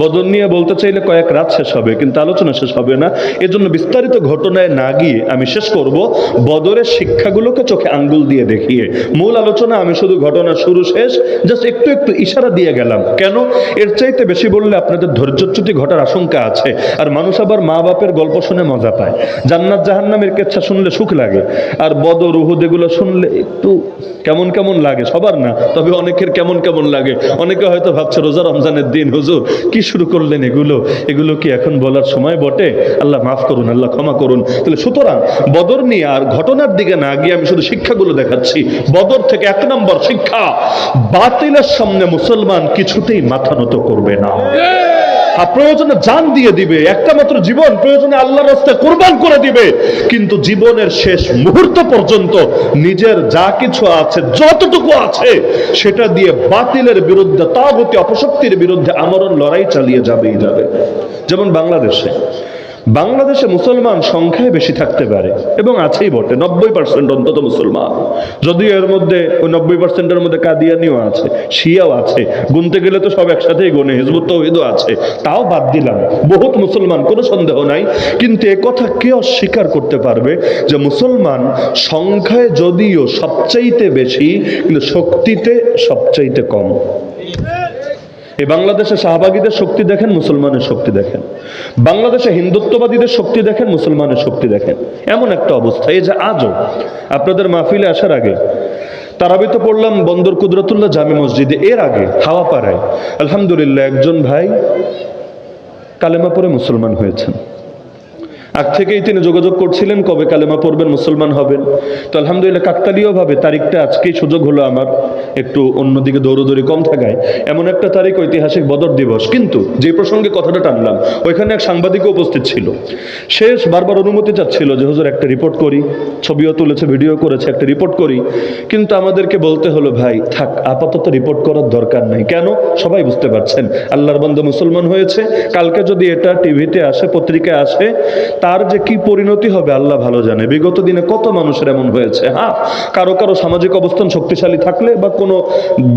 বদর নিয়ে বলতে চাইলে কয়েক রাত শেষ হবে, কিন্তু আলোচনা শেষ হবে না। এজন্য বিস্তারিত ঘটনায় না গিয়ে আমি শেষ করব। বদরের শিক্ষাগুলোকে চোখে আঙ্গুল দিয়ে দেখিয়ে। মূল আলোচনা আমি শুধু ঘটনা শুরু শেষ, জাস্ট একটু একটু ইশারা দিয়ে গেলাম। কেন? এর চাইতে বেশি বললে আপনাদের ধৈর্যচ্যুতি ঘটার আশঙ্কা আছে, আর মানুষ আবার মা বাপের গল্প শুনে মজা পায়। জান্নাত জাহান্নামের কেচ্ছা শুনলে সুখ লাগে, আর বদর, উহুদ এগুলো শুনলে একটু কেমন কেমন লাগে, সবার না, তবে অনেকের কেমন কেমন লাগে। অনেকে হয়তো ভাবছে রোজা রমজানের দিন, হুজুর, কি শুরু করলেন এগুলো এগুলো কি এখন বলার সময় বটে? আল্লাহ মাফ করুন, আল্লাহ ক্ষমা করুন। তাহলে সুতরাং বদর নিয়ে আর ঘটনার দিকে না গিয়ে আমি শুধু শিক্ষাগুলো দেখাচ্ছি। বদর থেকে এক নম্বর শিক্ষা, বাতিলের সামনে মুসলমান কিছুতেই মাথা নত করবে না। আর প্রয়োজনে জান দিয়ে দিবে। একটা মাত্র জীবন প্রয়োজনে আল্লাহর রাস্তায় কোরবান করে দিবে। কিন্তু জীবনের শেষ মুহূর্ত পর্যন্ত নিজের যা কিছু আছে, যতটুকু আছে, সেটা দিয়ে বাতিলের বিরুদ্ধে, তাগতি অপশক্তির বিরুদ্ধে আমরণ লড়াই চালিয়ে যাবেই যাবে। যেমন বাংলাদেশে বাংলাদেশে মুসলমান সংখ্যায় বেশি থাকতে পারে, এবং আছেই বটে, নব্বই পার্সেন্ট অন্তত মুসলমান। যদিও এর মধ্যে ওই নব্বই পার্সেন্টের মধ্যে কাদিয়ানিও আছে, শিয়াও আছে, গুনতে গেলে তো সব একসাথেই গুনে, হিজবুত তৌহিদও আছে, তাও বাদ দিলাম। বহুত মুসলমান, কোনো সন্দেহ নাই, কিন্তু এ কথা কে অস্বীকার করতে পারবে যে মুসলমান সংখ্যায় যদিও সবচাইতে বেশি, কিন্তু শক্তিতে সবচাইতে কম? এই বাংলাদেশে শাহবাগীদের শক্তি দেখেন, মুসলমানের শক্তি দেখেন। বাংলাদেশে হিন্দুত্ববাদীদের শক্তি দেখেন, মুসলমানের শক্তি দেখেন। এমন একটা অবস্থা। এই যে আজও আপনাদের মাহফিলে আসার আগে তারাবি তো পড়লাম বন্দর কুদরতুল্লাহ জামে মসজিদে। এর আগে হাওয়া পাড়ায়। আলহামদুলিল্লাহ, একজন ভাই কালেমা পরে মুসলমান হয়েছেন। আগ থেকেই তিনি যোগাযোগ করছিলেন, কবে কালেমা পড়বেন, মুসলমান হবেন। তো আলহামদুলিল্লাহ কাকতালীয়ভাবে তারিখটা আজকেই সুযোগ হলো আমার, একটু অন্যদিকে দৌড়দৌড়ি কম থাকায়। এমন একটা তারিখ ঐতিহাসিক বদর দিবস, কিন্তু যে প্রসঙ্গে কথাটা টানলাম, ওইখানে এক সাংবাদিকও উপস্থিত ছিল। শেষ বারবার অনুমতি চাচ্ছিল যে, হুজুর, একটা রিপোর্ট করি। ছবিও তুলেছে ভিডিও করেছে, একটা রিপোর্ট করি। কিন্তু আমাদেরকে বলতে হলো, ভাই, থাক, আপাতত রিপোর্ট করার দরকার নাই। কেন? সবাই বুঝতে পারছেন। আল্লাহর বন্ধ মুসলমান হয়েছে। কালকে যদি এটা টিভিতে আসে, পত্রিকায় আসে তার যে কি পরিণতি হবে, আল্লাহ ভালো জানে। বিগত দিনে কত মানুষের এমন হয়েছে হ্যাঁ? কারও কারও সামাজিক অবস্থান শক্তিশালী থাকলে বা কোনো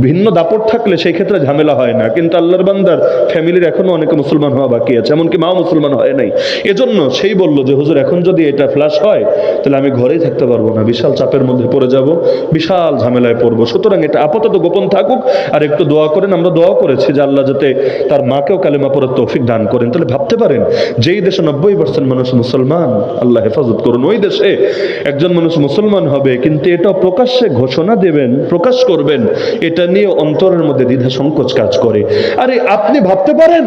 ভিন্ন দাপট থাকলে সেই ক্ষেত্রে ঝামেলা হয় না। কিন্তু আল্লাহর বান্দার ফ্যামিলির এখনও অনেকে মুসলমান হওয়া বাকি আছে, এমনকি মাও মুসলমান হয় নাই। এজন্য সেই বলল যে, হুজুর, এখন যদি এটা ফ্ল্যাশ হয়, তাহলে আমি ঘরেই থাকতে পারব না। বিশাল চাপের মধ্যে পড়ে যাব, বিশাল ঝামেলায় পড়ব। সুতরাং এটা আপাতত গোপন থাকুক আর একটু দোয়া করেন। আমরা দোয়া করেছি যে, আল্লাহ যাতে তার মাকেও কালেমা পড়ার তৌফিক দান করেন। তাহলে ভাবতে পারেন, যেই দেশে নব্বই পার্সেন্ট মানুষ মুসলমান, আল্লাহ হেফাজত করুন। ওই দেশে একজন মানুষ মুসলমান হবে, কিন্তু এটা প্রকাশ্যে ঘোষণা দেবেন, প্রকাশ করবেন, এটা নিয়ে অন্তরের মধ্যে দ্বিধা সংকোচ কাজ করে। আরে, আপনি ভাবতে পারেন?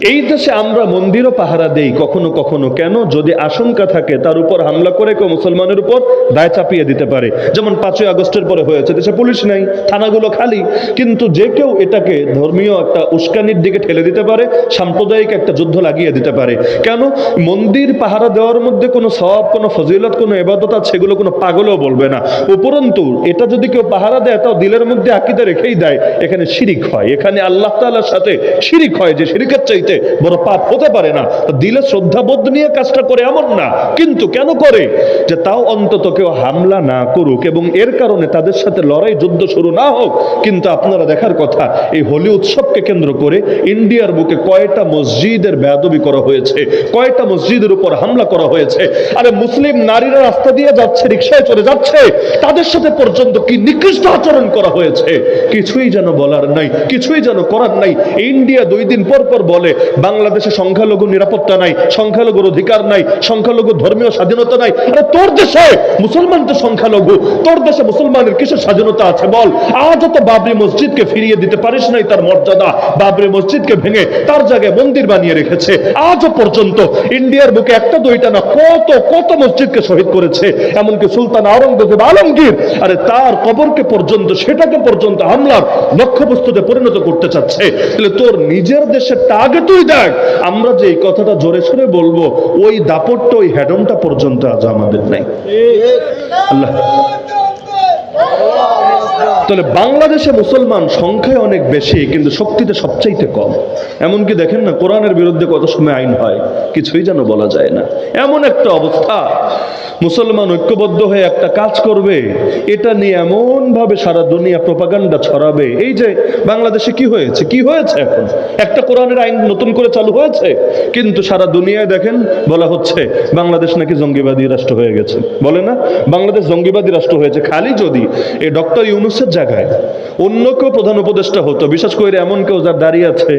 এই দেশে আমরা মন্দিরও পাহারা দেই, কখনো কখনো। কেন? যদি আশঙ্কা থাকে, তার উপর হামলা করে কেউ মুসলমানের উপর দায় চাপিয়ে দিতে পারে। যেমন পাঁচই আগস্টের পরে হয়েছে, দেশে পুলিশ নাই, থানাগুলো খালি। কিন্তু যে কেউ এটাকে ধর্মীয় একটা উস্কানির দিকে ঠেলে দিতে পারে, সাম্প্রদায়িক একটা যুদ্ধ লাগিয়ে দিতে পারে। কেন? মন্দির পাহারা দেওয়ার মধ্যে কোনো সব কোনো ফজিলত, কোনো এবাদত আছে, সেগুলো কোনো পাগলও বলবে না। উপরন্তু, এটা যদি কেউ পাহারা দেয়, তাও দিলের মধ্যে আকিদা রেখেই দেয়। এখানে শিরিক হয়। এখানে আল্লাহ তাআলার সাথে শিরিক হয় যে শিরিকের চাইতে বড় পাপ হতে পারে না। দিলে শ্রদ্ধাবোধ নিয়ে কাজটা করে এমন না, কিন্তু কেন করে? যে তাও অন্তত কেউ হামলা না করুক এবং এর কারণে তাদের সাথে লড়াই যুদ্ধ শুরু না হোক, কিন্তু আপনারা দেখার কথা, এই হোলি উৎসবকে কেন্দ্র করে ইন্ডিয়ার বুকে কয়টা মসজিদের বেয়াদবি করা হয়েছে, কয়টা মসজিদের উপর হামলা করা হয়েছে, আরে মুসলিম নারীরা রাস্তা দিয়ে যাচ্ছে রিক্সায় চলে যাচ্ছে, তাদের সাথে পর্যন্ত কি নিকৃষ্ট আচরণ করা হয়েছে? কিছুই যেন বলার নাই, কিছুই যেন করার নাই। ইন্ডিয়া দুই দিন পর পর বলে বাংলাদেশে সংখ্যালঘু নিরাপত্তা নাই, সংখ্যালঘুর অধিকার নাই, সংখ্যালঘু ধর্মীয় স্বাধীনতা নাই। আরে তোর দেশে মুসলমান তো সংখ্যালঘু, তোর দেশে মুসলমানের কিসের স্বাধীনতা আছে বল? আজও তো বাবরি মসজিদকে ফিরিয়ে দিতে পারিস নাই তার মর্যাদা। বাবরি মসজিদকে ভেঙে তার জায়গায় মন্দির বানিয়ে রেখেছে। আজও পর্যন্ত ইন্ডিয়ার বুকে একটা দুইটা না, কত কত মসজিদকে শহীদ করেছে। এমনকি সুলতান আওরঙ্গজেব আলমগীর, আরে তার কবরকে পর্যন্ত, সেটাকে পর্যন্ত হামলার লক্ষ্যবস্তুতে পরিণত করতে চাচ্ছে। তাহলে তোর নিজের দেশেরটা আগে তুই দেখ আমরা যে কথাটা জোরে সরে বলব ওই দাপটটা ওই হ্যাডমটা পর্যন্ত আজ আমাদের নাই। আল্লাহ। তাহলে বাংলাদেশে মুসলমান সংখ্যায় অনেক বেশি, কিন্তু শক্তিতে সবচাইতে কম। এমনকি দেখেন না, কোরআনের বিরুদ্ধে কত সময় আইন হয়, কিছুই যেন বলা যায় না। এমন একটা অবস্থা, মুসলমান ঐক্যবদ্ধ হয়ে একটা কাজ করবে, এটা নিয়ে এমন ভাবে সারা দুনিয়া প্রপাগান্ডা ছড়াবে। এই যে বাংলাদেশে কি হয়েছে কি হয়েছে এখন? একটা কোরআনের আইন নতুন করে চালু হয়েছে, কিন্তু সারা দুনিয়ায় দেখেন, বলা হচ্ছে বাংলাদেশ নাকি জঙ্গিবাদী রাষ্ট্র হয়ে গেছে। বলে না? বাংলাদেশ জঙ্গিবাদী রাষ্ট্র হয়েছে। খালি যদি এই ডক্টর ইউনুসের জায়গায় অন্য কেউ প্রধান উপদেষ্টা হতো, বিশেষ করে এমন কেউ যার দাঁড়িয়ে আছে,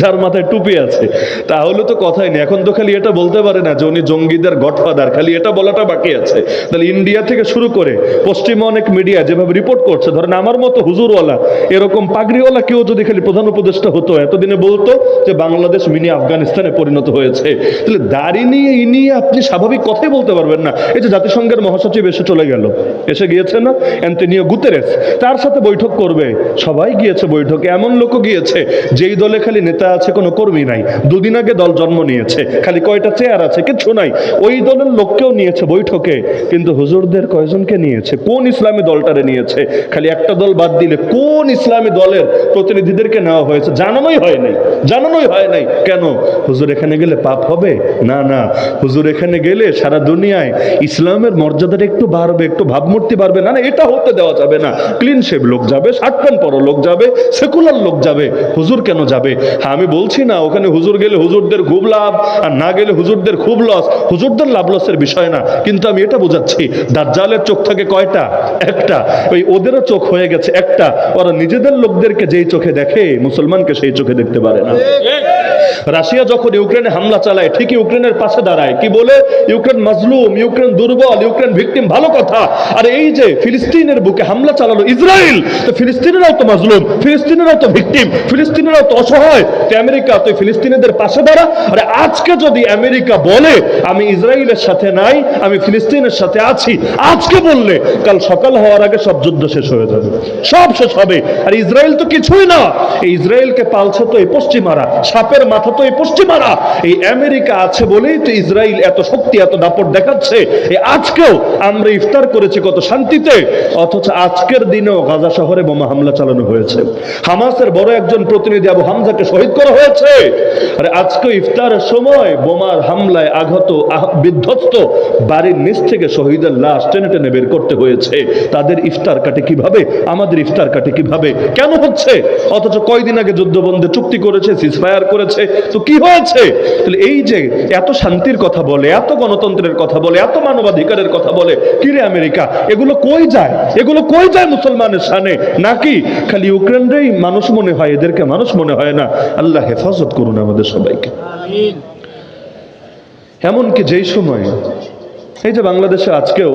যার মাথায় টুপি আছে, তাহলে তো কথাই নেই। এখন তো খালি এটা বলতে পারে না যে উনি জঙ্গিদের গডফাদার, খালি এটা বলাটা বাকি আছে। তাহলে ইন্ডিয়া থেকে শুরু করে পশ্চিমা অনেক মিডিয়া যেভাবে রিপোর্ট করছে, ধরেন আমার মতো হুজুরওয়ালা, এরকম পাগড়িওয়ালা কেউ যদি খালি প্রধান উপদেষ্টা হতো, এতদিনে বলতো যে বাংলাদেশ মিনি আফগানিস্তানে পরিণত হয়েছে। তাহলে দাড়ি নিয়ে, ই নিয়ে আপনি স্বাভাবিক কথাই বলতে পারবেন না। এই যে জাতিসংঘের মহাসচিব এসে চলে গেল। এসে গিয়েছে না? Antonio Guterres. তার সাথে বৈঠক করবে। সবাই গিয়েছে বৈঠকে, এমন লোকও গিয়েছে, যেই দলে খালি নেতা আছে, কোনো কর্মী নাই। দুদিন আগে দল জন্ম নিয়েছে, খালি কয়টা চেয়ার আছে, কিচ্ছু নাই। ওই দলের লোককেও নিয়েছে বৈঠকে, কিন্তু হুজুরদের কয়জনকে নিয়েছে? কোন ইসলামী দলটারে নিয়েছে? খালি একটা দল বাদ দিলে কোন ইসলামী দলের প্রতিনিধিদেরকে নেওয়া হয়েছে? জানানোই হয় নাই, জানানোই হয় নাই। কেন? হুজুর এখানে গেলে পাপ হবে? না না। হুজুর এখানে গেলে সারা দুনিয়ায় ইসলামের মর্যাদাটা একটু বাড়বে, একটু ভাবমূর্তি বাড়বে। না না, এটা হতে দেওয়া যাবে না। ক্লিন শেভ লোক যাবে শার্ট পরো লোক যাবে সেকুলার লোক যাবে, হুজুর কেন যাবে? হ্যাঁ আমি বলছি না, ওখানে হুজুর গেলে হুজুরদের খুব লাভ, আর না গেলে হুজুরদের খুব লস হুজুরদের লাভ লসের বিষয় না, কিন্তু আমি এটা বোঝাচ্ছি, দাজ্জালের চোখ থাকে কয়টা? একটা। ওই ওদেরও চোখ হয়ে গেছে একটা। ওরা নিজেদের লোকদেরকে যেই চোখে দেখে, মুসলমানকে সেই চোখে দেখতে পারে না। রাশিয়া যখন ইউক্রেনে হামলা চালায়, ঠিকই ইউক্রেনের পাশে দাঁড়ায়। কি বলে? ইউক্রেন মাজলুম, ইউক্রেন দুর্বল, ইউক্রেন ভিকটিম, ভালো কথা। আর এই যে ফিলিস্তিনের বুকে হামলা চালালো ইসরায়েল, তো ফিলিস্তিনেরাও তো মাজলুম, ফিলিস্তিনেরাও তো ভিকটিম, ফিলিস্তিনেরাও তো অসহায়। তো আমেরিকা তো ফিলিস্তিনিদের পাশে দাঁড়া। আরে আজকে যদি আমেরিকা বলে, আমি ইসরায়েলের সাথে নাই, আমি ফিলিস্তিনের সাথে আছি, আজকে বললে, কাল সকাল হওয়ার আগে সব যুদ্ধ শেষ হয়ে যাবে। সব শেষ হবে। আর ইসরায়েল তো কিছুই না। এই ইসরায়েলকে পালছে তো এই পশ্চিমারা, সাপের মাথা তো এই পশ্চিমারা, এই আমেরিকা আছে বলেই তো ইসরায়েল এত শক্তি, এত দাপট দেখাচ্ছে। এই আজকেও আমরা ইফতার করেছি কত শান্তিতে, অথচ আজকের দিনেও গাজা শহরে বোমা হামলা চালানো হয়েছে। হামাসের বড় একজন প্রতিনিধি আবু হামজাকে শহীদ করা হয়েছে। আরে আজকে ইফতারের সময় বোমার হামলায় আঘাত বিধ্বস্ত বাড়ির নিচ থেকে শহীদের লাশ টেনে টেনে বের করতে হয়েছে। তাদের ইফতার কাটে কীভাবে, আমাদের ইফতার কাটে কীভাবে, কেন হচ্ছে? অথচ কয়দিন আগে যুদ্ধবন্ধে চুক্তি করেছে সিজফায়ার করেছে। তো কি হয়েছে? তাহলে এই যে এত শান্তির কথা বলে এত গণতন্ত্রের কথা বলে এত মানবাধিকারের কথা বলে কি রে আমেরিকা? এগুলো কই যায়? এগুলো কই যায় মুসলমানের সানে নাকি খালি ইউক্রেনরেই মানুষ মনে হয় এদেরকে মানুষ মনে হয় না? আল্লাহ হেফাজত করুন আমাদের সবাইকে। এমনকি যেই সময় এই যে বাংলাদেশে আজকেও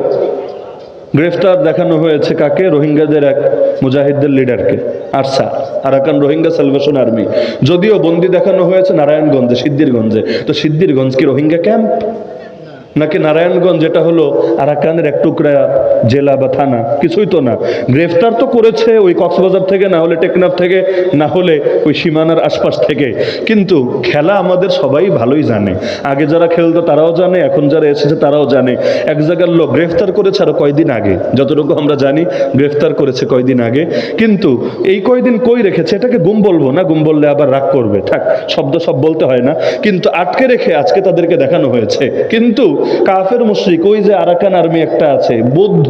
গ্রেফতার দেখানো হয়েছে কাকে? রোহিঙ্গাদের এক মুজাহিদদের লিডারকে। ARSA Arakan Rohingya salvation army. যদিও বন্দি দেখানো হয়েছে নারায়ণগঞ্জে, সিদ্ধিরগঞ্জে। তো সিদ্ধিরগঞ্জ কি রোহিঙ্গা ক্যাম্প? নাকি নারায়ণগঞ্জ, যেটা হলো আরাকানের এক টুকরা জেলা বা থানা? কিছুই তো না। গ্রেফতার তো করেছে ওই কক্সবাজার থেকে, না হলে টেকনাফ থেকে, না হলে ওই সীমানার আশপাশ থেকে। কিন্তু খেলা আমাদের সবাই ভালোই জানে। আগে যারা খেলতো তারাও জানে, এখন যারা এসেছে তারাও জানে। এক জায়গার লোক গ্রেফতার করেছে আরও কয়দিন আগে, যতটুকু আমরা জানি, গ্রেফতার করেছে কয়দিন আগে। কিন্তু এই কয়দিন কই রেখেছে? এটাকে গুম বলব না? গুম বললে আবার রাগ করবে। থাক, শব্দ সব বলতে হয় না। কিন্তু আটকে রেখে আজকে তাদেরকে দেখানো হয়েছে। কিন্তু কাফের মুশ্রিক, ওই যে আরাকান আর্মি একটা আছে, বৌদ্ধ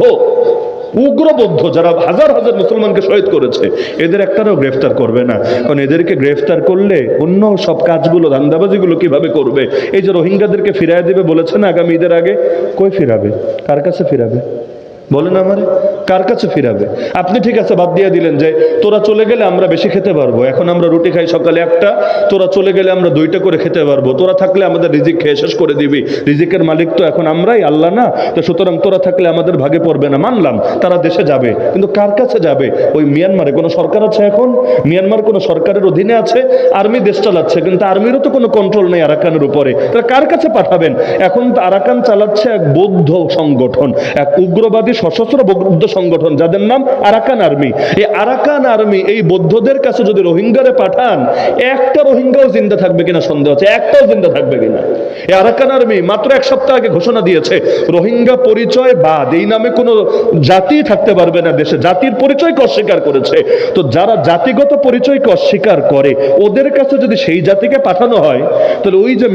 উগ্রবদ্ধ যারা হাজার হাজার মুসলমানকে শহীদ করেছে, এদের একটারও গ্রেফতার করবে না। কারণ এদেরকে গ্রেফতার করলে অন্য সব কাজগুলো, ধান্দাবাজিগুলো কীভাবে করবে? এই যে রোহিঙ্গাদেরকে ফিরায় দেবে বলেছে না আগামী ঈদের আগে? কই ফিরাবে? কার কাছে ফিরাবে? বলেন আমারে, কার কাছে ফিরাবে? আপনি ঠিক আছে, বাদ দিয়ে দিলেন যে তোরা চলে গেলে আমরা বেশি খেতে পারব। এখন আমরা রুটি খাই সকালে একটা, তোরা চলে গেলে আমরা দুইটা করে খেতে পারব। তোরা থাকলে আমাদের রিজিক খেয়ে শেষ করে দিবি। রিজিকের মালিক তো এখন আমরাই, আল্লাহ না? তো সুতরাং তোরা থাকলে আমাদের ভাগে পড়বে না। মানলাম, তারা দেশে যাবে, কিন্তু কার কাছে যাবে? ওই মিয়ানমারে কোনো সরকার আছে এখন? মিয়ানমার কোনো সরকারের অধীনে আছে? আর্মি দেশ চালাচ্ছে, কিন্তু আর্মিরও তো কোনো কন্ট্রোল নেই আরাকানের উপরে। তারা কার কাছে পাঠাবেন? এখন আরাকান চালাচ্ছে এক বৌদ্ধ সংগঠন, এক উগ্রবাদী সশস্ত্র বৌদ্ধ সংগঠন, যাদের নাম আরাকান আর্মি। এই আরাকান আর্মি, এই বৌদ্ধদের কাছে যদি রোহিঙ্গারে পাঠান, একটা রোহিঙ্গাও জিন্দা থাকবে কিনা সন্দেহ আছে? একটাও জিন্দা থাকবে কিনা? এই আরাকান আর্মি মাত্র এক সপ্তাহ আগে ঘোষণা দিয়েছে, রোহিঙ্গা পরিচয় বাদ। এই নামে কোনো জাতি থাকতে পারবে না দেশে। জাতির পরিচয়কে অস্বীকার করেছে। তো যারা জাতিগত পরিচয়কে অস্বীকার করে, ওদের কাছে যদি সেই জাতিকে পাঠানো হয়, তাহলে ওই যে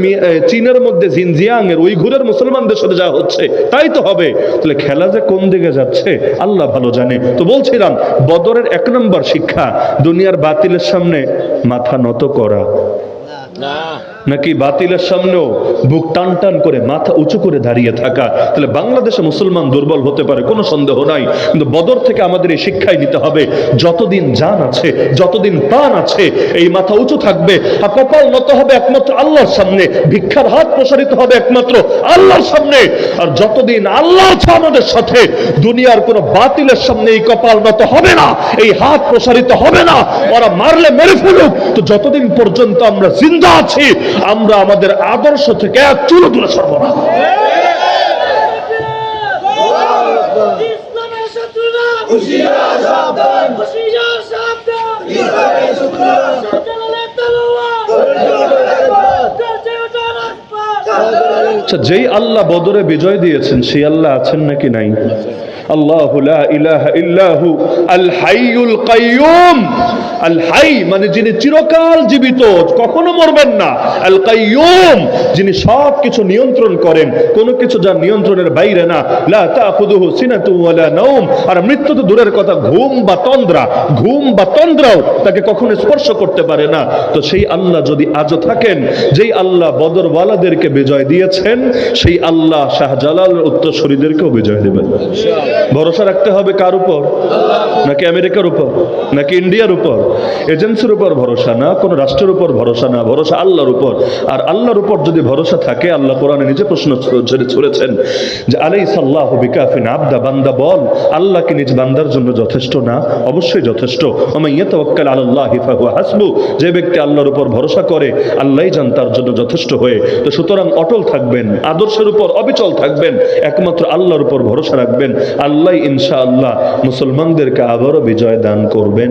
চীনের মধ্যে জিনজিয়াং এর উইঘুরের মুসলমানদের সাথে যা হচ্ছে, তাই তো হবে। তাহলে খেলা যে কোন দিকে যাচ্ছে, আল্লাহ ভালো জানে। তো বলছিলাম, বদরের এক নম্বর শিক্ষা, দুনিয়ার বাতিলের সামনে মাথা নত করা। নাকি বাতিলের সামনেও বুক টান টান করে মাথা উঁচু করে দাঁড়িয়ে থাকা? তাহলে বাংলাদেশে মুসলমান দুর্বল হতে পারে, কোনো সন্দেহ নাই। কিন্তু বদর থেকে আমাদের এই শিক্ষাই নিতে হবে, যতদিন জান আছে, যতদিন প্রাণ আছে, এই মাথা উঁচু থাকবে। আর কপাল নত হবে একমাত্র আল্লাহর সামনে, ভিক্ষার হাত প্রসারিত হবে একমাত্র আল্লাহর সামনে। আর যতদিন আল্লাহ আছে আমাদের সাথে, দুনিয়ার কোনো বাতিলের সামনে এই কপাল নত হবে না, এই হাত প্রসারিত হবে না। ওরা মারলে মেরে ফেলুক। তো যতদিন পর্যন্ত আমরা জিন্দা আছি আমরা আমাদের আদর্শ থেকে চুলো দূরে সরব না। আচ্ছা যেই আল্লাহ বদরে বিজয় দিয়েছেন, সেই আল্লাহ আছেন নাকি নাই? আল্লাহ ইল্লাহু আল হাইয়ুল কাইয়ুম। আল হাই মানে যিনি চিরকাল জীবিত, কখনো মরবেন না। আল কাইয়ুম যিনি সব কিছু নিয়ন্ত্রণ করেন, কোনো কিছু যার নিয়ন্ত্রণের বাইরে না। লা আর মৃত্যু তো দূরের কথা, ঘুম বা তন্দ্রা। ঘুম বা তন্দ্রাও তাকে কখনো স্পর্শ করতে পারে না। তো সেই আল্লাহ যদি আজও থাকেন, যেই আল্লাহ বদরওয়ালাদেরকে বিজয় দিয়েছেন, সেই আল্লাহ শাহজালালের উত্তরসূরিদেরকেও বিজয় দেবেন। ভরসা রাখতে হবে কার উপর? নাকি আমেরিকার উপর? নাকি ইন্ডিয়ার উপর? এজেন্সির উপর ভরসা না, কোন রাষ্ট্রের উপর ভরসা না, ভরসা আল্লাহর উপর। আর আল্লাহর উপর যদি ভরসা থাকে, আল্লাহ কোরআনে নিজে প্রশ্ন ছেড়ে ছুড়েছেন যে আলাই সাল্লাহ বিকাফিন আবদা, বান্দা, বল, আল্লাহ কি নিজ বান্দার জন্য যথেষ্ট না? অবশ্যই যথেষ্ট। আমাইয়া তাওয়াক্কাল আলাল্লাহ ফাহুয়া হাসবু যে ব্যক্তি আল্লাহর উপর ভরসা করে, আল্লাহই যান তার জন্য যথেষ্ট হয়ে। তো সুতরাং অটল থাকবেন, আদর্শের উপর অবিচল থাকবেন, একমাত্র আল্লাহর উপর ভরসা রাখবেন। আল্লাহ ইনশাআল্লাহ মুসলমানদেরকে আবারও বিজয় দান করবেন।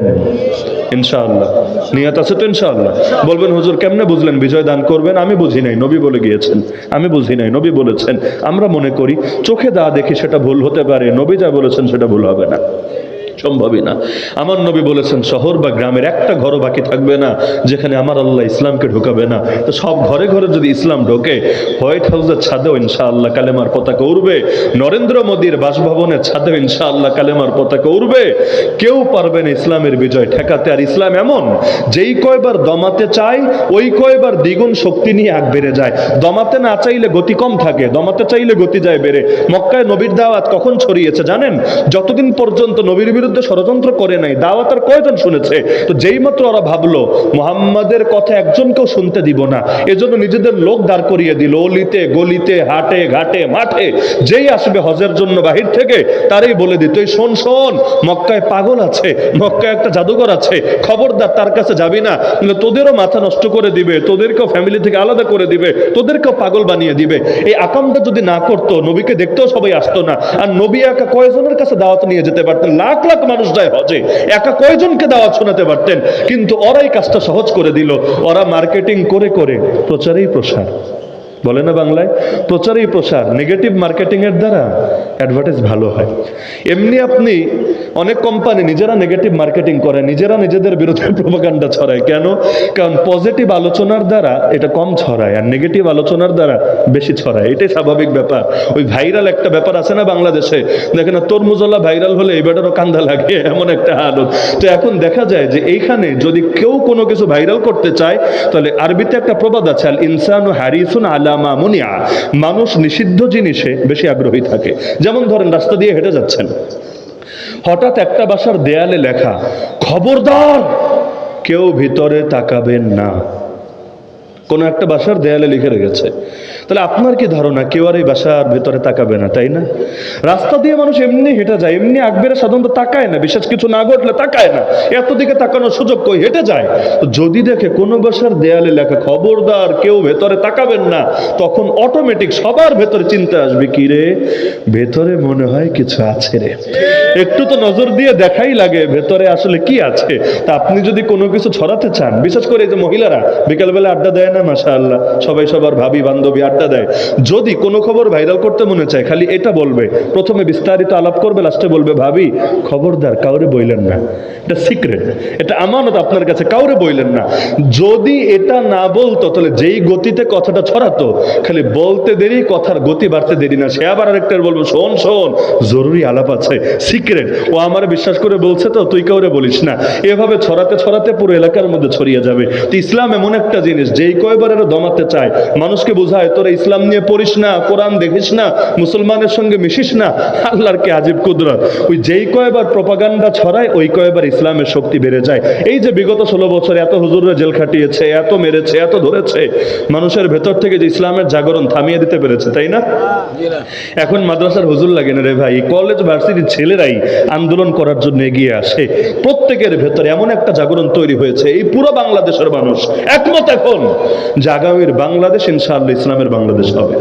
ইনশাআল্লাহ। নিয়ত আছে তো ইনশাআল্লাহ? বলবেন, হুজুর, কেমনে বুঝলেন বিজয় দান করবেন? আমি বুঝি নাই, নবী বলে গিয়েছেন। আমি বুঝি নাই, নবী বলেছেন। আমরা মনে করি, চোখে দা দেখি সেটা ভুল হতে পারে, নবী যা বলেছেন সেটা ভুল হবে না। সম্ভবই না। আমার নবী বলেছেন, শহর বা গ্রামের একটা ঘরও বাকি থাকবে না, যেখানে আমার আল্লাহ ইসলামকে ঢোকাবে না। তো সব ঘরে ঘরে যদি ইসলাম ঢোকে, হোয়াইট হাউসের ছাদেও ইনশাআল্লাহ কালেমার পতাকা উড়বে, নরেন্দ্র মোদীর বাসভবনের ছাদেও ইনশাআল্লাহ কালেমার পতাকা উড়বে। কেউ পারবে না ইসলামের বিজয় ঠেকাতে, আর ইসলাম এমন, যেই কয়বার দমাতে চায়, ওই কয়বার দ্বিগুণ শক্তি নিয়ে আগ বেড়ে যায়। দমাতে না চাইলে গতি কম থাকে, দমাতে চাইলে গতি যায় বেড়ে। মক্কায় নবীর দাওয়াত কখন ছড়িয়েছে জানেন? যতদিন পর্যন্ত নবীর বিরুদ্ধে ষড়যন্ত্র করে নাই, দাওয়াত আর কয়জন শুনেছে? তো যেই মাত্র ওরা ভাবলো, মোহাম্মদের কথা একজনকেও শুনতে দিব না, এজন্য নিজেদের লোক দাঁড় করিয়ে দিল, অলিতে, গলিতে, হাটে, ঘাটে, মাঠে, যেই আসবে হজের জন্য বাহির থেকে, তারই বলে দিত, এই শোন শোন, মক্কায় পাগল আছে, মক্কায় একটা জাদুঘর আছে, খবরদার তার কাছে যাবি না তোদেরও মাথা নষ্ট করে দিবে, তোদেরকেও ফ্যামিলি থেকে আলাদা করে দিবে, তোদেরকেও পাগল বানিয়ে দিবে। এই আকামটা যদি না করতো, নবীকে দেখতেও সবাই আসতো না, আর নবী একা কয়জনের কাছে দাওয়াত নিয়ে যেতে পারতেন? লাখ লাখ মানুষ যায় হজে। একা কয়জনকে দাওয়াত শোনাতে পারতেন? কিন্তু ওরাই কাজটা সহজ করে দিল। ওরা মার্কেটিং করে করে প্রচারেই প্রসার। বলে না বাংলায়? প্রচারেই প্রসার নেগেটিভ মার্কেটিং এর দ্বারা অ্যাডভার্টাইজ ভালো হয়। এমনি আপনি অনেক কোম্পানি নিজেরা নেগেটিভ মার্কেটিং করে, নিজেরা নিজেদের বিরুদ্ধে প্রোপাগান্ডা ছড়ায়। কেন? কারণ পজিটিভ আলোচনার দ্বারা এটা কম ছড়ায় আর নেগেটিভ আলোচনার দ্বারা বেশি ছড়ায়। এটাই স্বাভাবিক ব্যাপার। ওই ভাইরাল একটা ব্যাপার আছে না বাংলাদেশে? দেখেন না তরমুজলা ভাইরাল হলে এবারেরও কান্দা লাগে, এমন একটা হালত। তো এখন দেখা যায় যে এইখানে যদি কেউ কোনো কিছু ভাইরাল করতে চায়, তাহলে আরবিতে একটা প্রবাদ আছে আল ইনসানু হারিসুন মুনিয়া। মানুষ নিষিদ্ধ জিনিসে বেশি আগ্রহী থাকে। যেমন ধরেন, রাস্তা দিয়ে হেঁটে যাচ্ছেন। হঠাৎ একটা বাসার দেয়ালে লেখা, খবরদার, কেউ ভিতরে তাকাবেন না। কোনো একটা বাসার দেয়ালে লিখে রেখেছে। তাহলে আপনার কি ধারণা? কেউ আর এই বাসার ভেতরে তাকাবে না, তাই না? রাস্তা দিয়ে মানুষ এমনি হেঁটে যায়, এমনি আকবেরে সাধারণত তাকায় না বিশেষ কিছু না ঘটলে তাকায় না। এত দিকে তাকানোর সুযোগ কই? হেঁটে যায়। তো যদি দেখে কোনো বাসার দেয়ালে লেখা খবরদার কেউ ভেতরে তাকাবেন না, তখন অটোমেটিক সবার ভেতরে চিন্তা আসবে, কি রে? ভেতরে মনে হয় কিছু আছে রে। একটু তো নজর দিয়ে দেখাই লাগে, ভেতরে আসলে কি আছে? তা আপনি যদি কোনো কিছু ছড়াতে চান, বিশেষ করে এই যে মহিলারা, বিকালবেলা আড্ডা দেয় না মাসা আল্লাহ সবাই সবার ভাবি বান্ধবী আড্ডা দেয়। যদি কোনো খবর ভাইরাল করতে মনে চায়, খালি এটা বলবে। প্রথমে বিস্তারিত আলাপ করবে, লাস্টে বলবে, ভাবি, খবরদার কাউরে বইলেন না। এটা সিক্রেট এটা আমানত আপনার কাছে, কাউরে বইলেন না। যদি এটা না বলতো, তাহলে যেই গতিতে কথাটা ছড়াতো, খালি বলতে দেরি, কথার গতি বাড়তে দেরি না। সে আবার আরেকটা বলব, শোন শোন, জরুরি আলাপ আছে সিক্রেট ও আমার বিশ্বাস করে বলছে তো, তুই কাউরে বলিস না। এভাবে ছড়াতে ছড়াতে পুরো এলাকার মধ্যে ছড়িয়ে যাবে। তো ইসলাম এমন একটা জিনিস, যেই কয়বার এরা দমাতে চায়, মানুষকে বোঝায়, তোরা ইসলাম নিয়ে পড়িস না, কোরআন দেখিস না, মুসলমানের সঙ্গে মিশিস না, আল্লাহর কে আজীব কুদরত? ওই যেই কয়বার প্রপাগান্ডা ছড়ায়, ওই কয়বার ইসলামের শক্তি বেড়ে যায়। এই যে বিগত ষোলো বছর এত হুজুররা জেল খাটিয়েছে, এত মেরেছে, এত ধরেছে, মানুষের ভেতর থেকে যে ইসলামের জাগরণ থামিয়ে দিতে পেরেছে, তাই না? এখন মাদ্রাসার হুজুর লাগে না রে ভাই কলেজ ভার্সিটির ছেলেরাই আন্দোলন করার জন্য এগিয়ে আসে। প্রত্যেকের ভেতরে এমন একটা জাগরণ তৈরি হয়েছে, এই পুরো বাংলাদেশের মানুষ একমত এখন যে আগামীর বাংলাদেশ ইনশাআল্লাহ ইসলামের বাংলাদেশ হবে।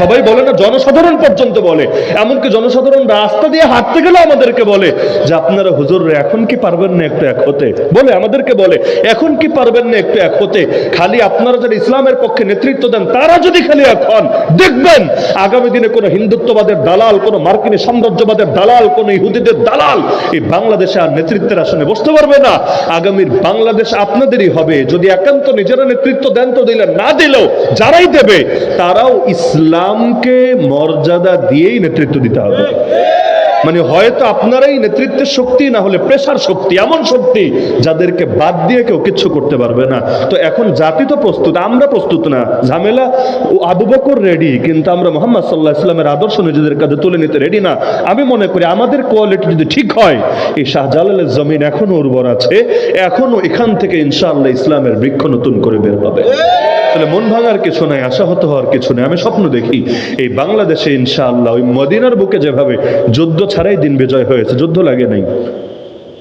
সবাই বলে না, জনসাধারণ পর্যন্ত বলে। এমনকি জনসাধারণ রাস্তা দিয়ে হাঁটতে গেলে আমাদেরকে বলে যে, আপনারা হুজুর এখন কি পারবেন না একটু এক হতে? বলে আমাদেরকে বলে, এখন কি পারবেন না একটু এক হতে? খালি আপনারা যারা ইসলামের পক্ষে নেতৃত্ব দেন, তারা যদি খালি এখন দেখবেন আগামী দিনে কোনো হিন্দুত্ববাদের দালাল, কোনো মার্কিনী সাম্রাজ্যবাদের দালাল, কোনো ইহুদিদের দালাল এই বাংলাদেশে আর নেতৃত্বের আসনে বসতে পারবে না। আগামীর বাংলাদেশ আপনাদেরই হবে। যদি একান্ত নিজেরা নেতৃত্ব দেন তো দিলেন না দিলেও যারাই দেবে তারাও ইসলামকে মর্যাদা দিয়েই নেতৃত্ব দিতে হবে। মানে হয়তো আপনারাই নেতৃত্বের শক্তি, না হলে প্রেশার শক্তি, এমন শক্তি যাদেরকে বাদ দিয়ে কেউ কিচ্ছু করতে পারবে না। তো এখন জাতি তো প্রস্তুত, আমরা প্রস্তুত না। ঝামেলা আবু বকর রেডি কিন্তু আমরা মোহাম্মদ সাল্লাহ ইসলামের আদর্শ নিজেদের কাছে তুলে নিতে রেডি না। আমি মনে করি আমাদের কোয়ালিটি যদি ঠিক হয়, এই শাহজালালের জমিন এখনও উর্বর আছে, এখনও এখান থেকে ইনশাআল্লাহ ইসলামের বৃক্ষ নতুন করে বের হবে তাহলে মন ভাঙার কিছু নাই, আশাহত হওয়ার কিছু নেই। আমি স্বপ্ন দেখি, এই বাংলাদেশে ইনশাআল্লাহ, ওই মদিনার বুকে যেভাবে যুদ্ধ ছাড়াই দিন বিজয় হয়েছে, যুদ্ধ লাগে নাই।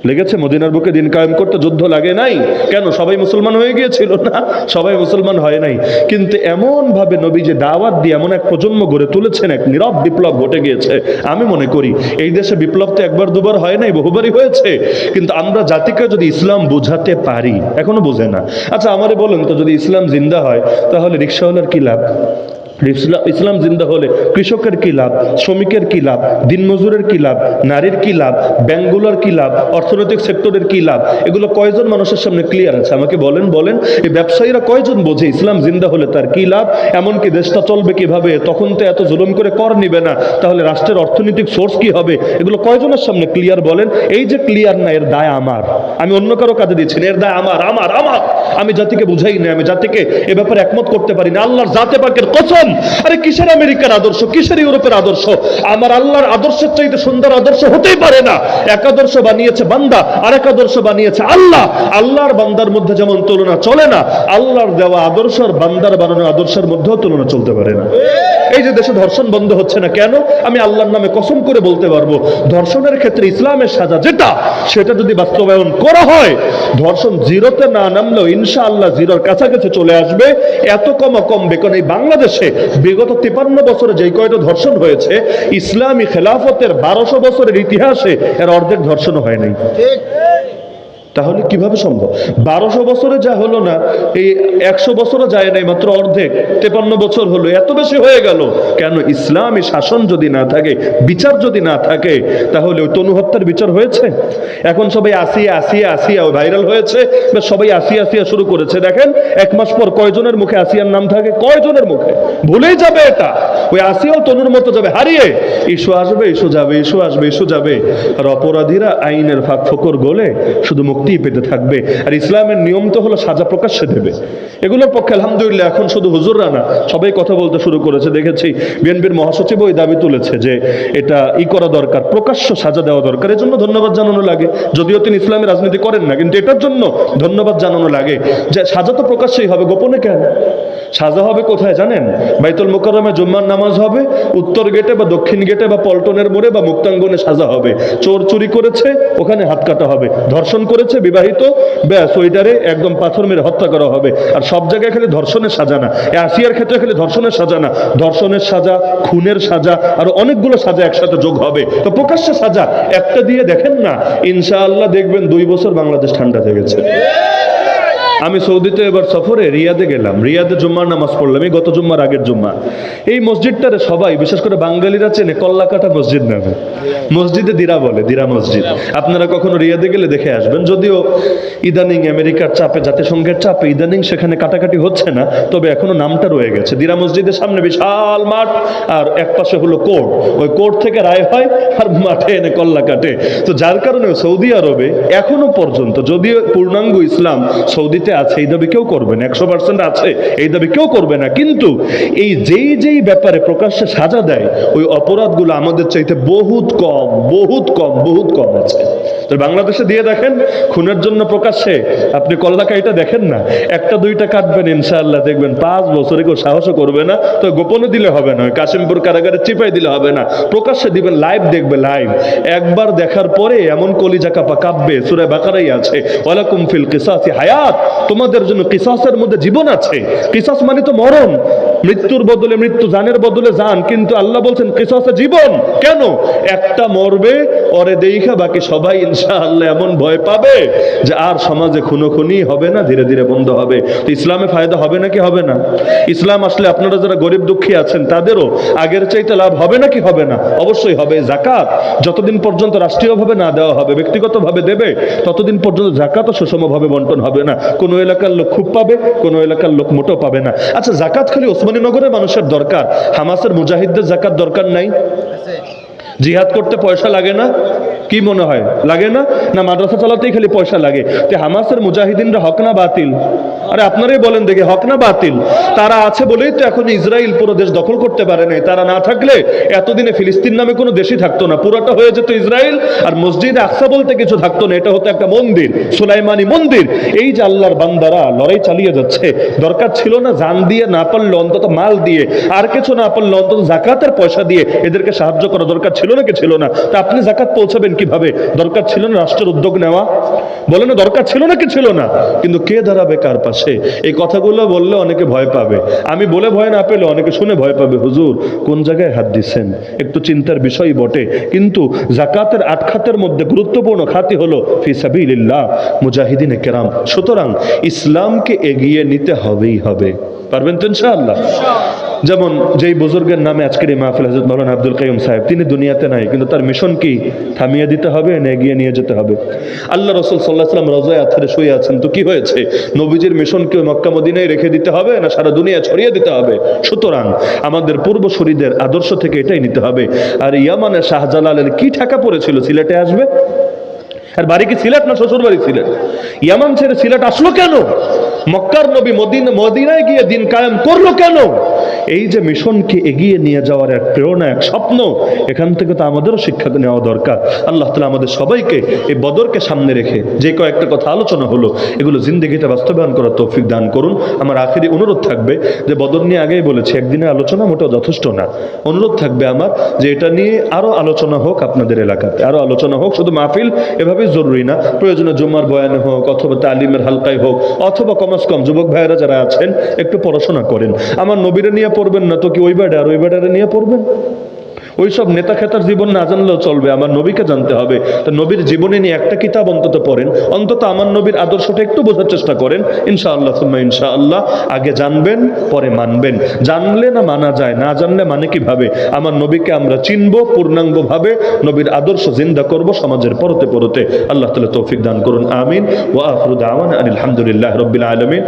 লেগেছে, মদিনার বুকে দিন কায়েম করতে যুদ্ধ লাগে নাই। কেন? সবাই মুসলমান হয়ে গিয়েছিল না? সবাই মুসলমান হয় নাই। কিন্তু এমন ভাবে নবী যে দাওয়াত দিয়ে এমন এক প্রজন্ম গড়ে তুলেছেন, এক নীরব বিপ্লব ঘটে গিয়েছে। আমি মনে করি, এই দেশে বিপ্লব তো একবার দুবার হয় নাই, বহুবারই হয়েছে। কিন্তু আমরা জাতিকে যদি ইসলাম বোঝাতে পারি, এখনও বোঝে না। আচ্ছা আমারে বলেন তো, যদি ইসলাম জিন্দা হয়, তাহলে রিক্সাওয়ালার কি লাভ? ইসলাম জিন্দা হলে কৃষকের কি লাভ, শ্রমিকের কি লাভ, দিনমজুরের কি লাভ, নারীর কি লাভ, ব্যাংকগুলোর কি লাভ, অর্থনৈতিক সেক্টরের কি লাভ, এগুলো কয়জন মানুষের সামনে ক্লিয়ার আছে? আমাকে বলেন বলেন, এই ব্যবসায়ীরা কয়জন বোঝে ইসলাম জিন্দা হলে তার কি লাভ? এমনকি দেশটা চলবে কীভাবে? তখন তো এত জুলুম করে কর নিবে না। তাহলে রাষ্ট্রের অর্থনৈতিক সোর্স কি হবে? এগুলো কয়জনের সামনে ক্লিয়ার বলেন? এই যে ক্লিয়ার না, এর দায় আমার। আমি অন্য কারও কাজে দিচ্ছি এর দায় আমার আমার আমার। আমি জাতিকে বুঝাই না, আমি জাতিকে এ ব্যাপারে একমত করতে পারি না। আল্লাহর জাতে পাকের কসম আরে কিসের আমেরিকার আদর্শ? কিসের ইউরোপের আদর্শ? আমার আল্লাহর আদর্শের চাইতে সুন্দর আদর্শ হতেই পারে না। এক আদর্শ বানিয়েছে বান্দা আর এক আদর্শ বানিয়েছে আল্লাহ। আল্লাহর বান্দার মধ্যে যেমন তুলনা চলে না, আল্লাহর দেওয়া আদর্শ আর বান্দার বানানো আদর্শের মধ্যেও তুলনা চলতে পারে না। এই যে দেশে ধর্ষণ বন্ধ হচ্ছে না কেন? আমি আল্লাহর নামে কসম করে বলতে পারব, ধর্ষণের ক্ষেত্রে ইসলামের সাজা যেটা, সেটা যদি বাস্তবায়ন করা হয়, ধর্ষণ জিরোতে না নামলেও ইনশা আল্লাহ জিরোর কাছাকাছি চলে আসবে। এত কম কমবে কারণ এই বাংলাদেশে বিগত তিপান্ন বছরে যে কয়টা ধর্ষণ হয়েছে, ইসলামী খেলাফতের বারোশো বছরের ইতিহাসে এর অর্ধেক ধর্ষণ হয় নাই। তাহলে কীভাবে সম্ভব? বারোশো বছরে যা হলো না, এই একশো বছরও যায় নাই, মাত্র অর্ধেক, তেপান্ন বছর হলো, এত বেশি হয়ে গেল। কেন? ইসলামী শাসন যদি না থাকে, বিচার যদি না থাকে, তাহলে তনু হত্যার বিচার হয়েছে? এখন সবাই আসিয়া আসিয়া আসিয়া ভাইরাল হয়েছে বা সবাই আসিয়া আসিয়া শুরু করেছে। দেখেন, এক মাস পর কয়জনের মুখে আসিয়ার নাম থাকে? কয়জনের মুখে? ভুলেই যাবে এটা। ওই আসিয়াও তনুর মতো যাবে, হারিয়ে। ইস্যু আসবে ইস্যু যাবে ইস্যু আসবে ইস্যু যাবে। আর অপরাধীরা আইনের ফাঁক ফোকর গোলে শুধু মুখ মুক্তি পেতে থাকবে। আর ইসলামের নিয়ম তো হলো সাজা প্রকাশ্যে দেবে। এগুলোর পক্ষে আলহামদুলিল্লাহ এখন শুধু হুজুররা না, সবাই কথা বলতে শুরু করেছে। দেখেছি বিএনপির মহাসচিব ওই দাবি তুলেছে যে এটা ই করা দরকার, প্রকাশ্য সাজা দেওয়া দরকার। এর জন্য ধন্যবাদ জানানো লাগে। যদিও তিনি ইসলামের রাজনীতি করেন না, কিন্তু এটার জন্য ধন্যবাদ জানানো লাগে যে সাজা তো প্রকাশ্যেই হবে, গোপনে কেন? সাজা হবে কোথায় জানেন? বাইতুল মোকাররমে জুম্মার নামাজ হবে, উত্তর গেটে বা দক্ষিণ গেটে বা পল্টনের মোড়ে বা মুক্তাঙ্গনে সাজা হবে। চোর চুরি করেছে, ওখানে হাত কাটা হবে। ধর্ষণ করেছে বিবাহিত, ব্যাস, ওইটারে একদম পাথর মেরে হত্যা করা হবে। আর সব জায়গায় খালি ধর্ষণের সাজা না। আসিয়ার ক্ষেত্রে খালি ধর্ষণের সাজা না। ধর্ষণের সাজা, খুনের সাজা, আর অনেকগুলো সাজা একসাথে যোগ হবে। তো প্রকাশ্যে সাজা, একটা দিয়ে দেখেন না, ইনশাআল্লাহ দেখবেন দুই বছর বাংলাদেশ ঠান্ডা হয়ে গেছে। আমি সৌদিতে এবার সফরে রিয়াদে গেলাম। রিয়াদে জুম্মার নামাজ পড়লাম। এই গত জুম্মার আগের জুম্মা। এই মসজিদটারে সবাই, বিশেষ করে বাঙালিরা চেনে কল্লাকাটা মসজিদ নামে মসজিদে দিরা বলে, দিরা মসজিদ। আপনারা কখনো রিয়াদে গেলে দেখে আসবেন। যদিও ইদানিং আমেরিকার চাপে, জাতিসংঘের চাপে ইদানিং সেখানে কাটাকাটি হচ্ছে না, তবে এখনও নামটা রয়ে গেছে। দিরা মসজিদের সামনে বিশাল মাঠ, আর এক পাশে হলো কোর্ট। ওই কোর্ট থেকে রায় হয় আর মাঠে এনে কল্লা কাটে। তো যার কারণে সৌদি আরবে এখনও পর্যন্ত, যদিও পূর্ণাঙ্গ ইসলাম সৌদিতে আছে, এই দাবি কেউ করবে না, একশো পার্সেন্ট আছে, এই দাবি কেউ করবে না। কিন্তু এই যেই যেই ব্যাপারে প্রকাশ্যে সাজা দেয়, ওই অপরাধগুলো আমাদের চাইতে বহুত কম বহুত কম বহুত কম আছে। তো বাংলাদেশে দিয়ে দেখেন, খুনের জন্য প্রকাশ্যে, আপনি কল্লাকাইটা দেখেন না, একটা দুইটা কাটবেন, ইনশাআল্লাহ দেখবেন, পাঁচ বছরে কেউ সাহসও করবে না, তো গোপনে দিলে হবে না কাশিমপুর কারাগারে চিপাই দিলে হবে না। প্রকাশ্যে দিবেন, লাইভ দেখবে, লাইভ। একবার দেখার পরে এমন কলিজা কাপা কাঁপবে সুরে বাকারাই আছে, ওয়ালাকুম ফিল কিসাসি হায়াত। তোমাদের জন্য কিসাসের মধ্যে জীবন আছে। কিসাস মানে তো মরণ। মৃত্যুর বদলে মৃত্যু, জানের বদলে জান। কিন্তু আল্লাহ বলছেন, কিসাসে জীবন। কেন? একটা মরবে ওরে দেখা বাকি সবাই ইনশাআল্লাহ এমন ভয় পাবে যে আর সমাজে খুনোখুনি হবে না, ধীরে ধীরে বন্ধ হবে। তো ইসলামে ফায়দা হবে নাকি হবে না? ইসলাম আসলে আপনারা যারা গরিব দুঃখী আছেন, তাদেরও আগের চাইতে লাভ হবে নাকি হবে না? অবশ্যই হবে। জাকাত যতদিন পর্যন্ত রাষ্ট্রীয়ভাবে না দেওয়া হবে, ব্যক্তিগতভাবে দেবে, ততদিন পর্যন্ত জাকাতও সুষমভাবে বন্টন হবে না। কোনো এলাকার লোক খুব পাবে, কোনো এলাকার লোক মোটেও পাবে না। আচ্ছা জাকাত খালি ওসমানীনগরের মানুষের দরকার, হামাসের মুজাহিদদের জাকাত দরকার নাই? জিহাদ করতে পয়সা লাগে না? কি মনে হয়? লাগে না? না, মাদ্রাসা চালাতেই খালি পয়সা লাগে। তে হামাসের মুজাহিদিনরা হক না বাতিল? আরে আপনারাই বলেন দেখে, হক না বাতিল? তারা আছে বলেই তো এখন ইসরায়েল পুরো দেশ দখল করতে পারে নাই। তারা না থাকলে এতদিনে ফিলিস্তিন নামে কোনো দেশই থাকতো না। পুরোটা হয়ে যেত ইসরায়েল আর মসজিদ আকসা বলতে কিছু থাকতো না। এটা হতো একটা মন্দির, সুলাইমানি মন্দির। এই যে আল্লাহর বান্দারা লড়াই চালিয়ে যাচ্ছে। দরকার ছিল না জান দিয়ে, না পারলে অন্তত মাল দিয়ে, আর কিছু না পারলে অন্তত জাকাতের পয়সা দিয়ে এদেরকে সাহায্য করা দরকার ছিল না কি ছিল না? তা আপনি জাকাত পৌঁছাবেন কীভাবে? দরকার ছিল না রাষ্ট্রের উদ্যোগ নেওয়া? বলে না, দরকার ছিল না কি ছিল না? কিন্তু কে দাঁড়াবে কার পাশে? এই কথাগুলো বললে অনেকে ভয় পাবে। আমি বলে ভয় না পেলে অনেকে শুনে ভয় পাবে, হুজুর, কোন জায়গায় হাত দিচ্ছেন একটু চিন্তার বিষয় বটে। কিন্তু জাকাতের আট খাতের মধ্যে গুরুত্বপূর্ণ খাতি হলো ফিসাবিল্লাহ মুজাহিদিনে কেরাম। সুতরাং ইসলামকে এগিয়ে নিতে হবেই হবে। পারবেন তো ইনশাআল্লাহ? যেমন যেই বুজুর্গের নামে আজকের এই মাহফিল হজরত মৌলানা আব্দুল কাইম সাহেব, তিনি দুনিয়াতে নাই, কিন্তু তার মিশন কি? থামিয়ে দিতে হবে না এগিয়ে নিয়ে যেতে হবে? আল্লাহ রসুল সাল্লাহ সাল্লাম রজায় আথারে শুয়ে আছেন, তো কি হয়েছে? নবীজির মিশন মিশনকে মক্কা মদিনায় রেখে দিতে হবে না সারা দুনিয়া ছড়িয়ে দিতে হবে? সুতরাং আমাদের পূর্বসূরিদের আদর্শ থেকে এটাই নিতে হবে। আর ইয়ামানের শাহজালালের কি ঠাকা পড়েছিল? সিলেটে আসবে? আর বাড়ি কি সিলেট না শ্বশুর বাড়ি সিলেট? ইয়ামান ছেড়ে সিলেট আসলো কেন? মক্কার নবী মদিন মদিনায় গিয়ে দিন কায়েম করল কেন? এই যে মিশনকে এগিয়ে নিয়ে যাওয়ার এক প্রেরণা, এক স্বপ্ন, এখান থেকে তো আমাদেরও শিক্ষা নেওয়া দরকার। আল্লাহ তালা আমাদের সবাইকে এই বদরকে সামনে রেখে যে কয়েকটা কথা আলোচনা হলো, এগুলো জিন্দগিতে বাস্তবায়ন করার তৌফিক দান করুন। আমার আখেরি অনুরোধ থাকবে যে বদর নিয়ে আগেই বলেছি, একদিনের আলোচনা মোটেও যথেষ্ট না। অনুরোধ থাকবে আমার যে এটা নিয়ে আরও আলোচনা হোক আপনাদের এলাকাতে, আরও আলোচনা হোক, শুধু মাহফিল এভাবেই জরুরি না। প্রয়োজনে জুম্মার বয়ানে হোক, অথবা তালিমের হালকায় হোক, অথবা কমাস কম যুবক ভাইয়েরা যারা আছেন, একটু পড়াশোনা করেন। আমার নবীরে নিয়ে পড়বেন না, তো কি ওই ব্যাডে আর ওই ব্যাডারে নিয়ে পড়বেন? ওইসব নেতা খেতার জীবন না জানলেও চলবে, আমার নবীকে জানতে হবে। তো নবীর জীবনে নিয়ে একটা কিতাব অন্তত পড়েন, অন্তত আমার নবীর আদর্শটা একটু বোঝার চেষ্টা করেন, ইনশাআল্লাহ, সুম্মা ইনশাআল্লাহ, আগে জানবেন, পরে মানবেন। জানলে না মানা যায়, না জানলে মানে কীভাবে আমার নবীকে আমরা চিনব, পূর্ণাঙ্গভাবে, নবীর আদর্শ জিন্দা করব সমাজের পরতে পরতে। আল্লাহ তালা তৌফিক দান করুন, আমিন। ওয়া আফরুদ আওয়ান আলহামদুলিল্লাহ রবিল আলমিন।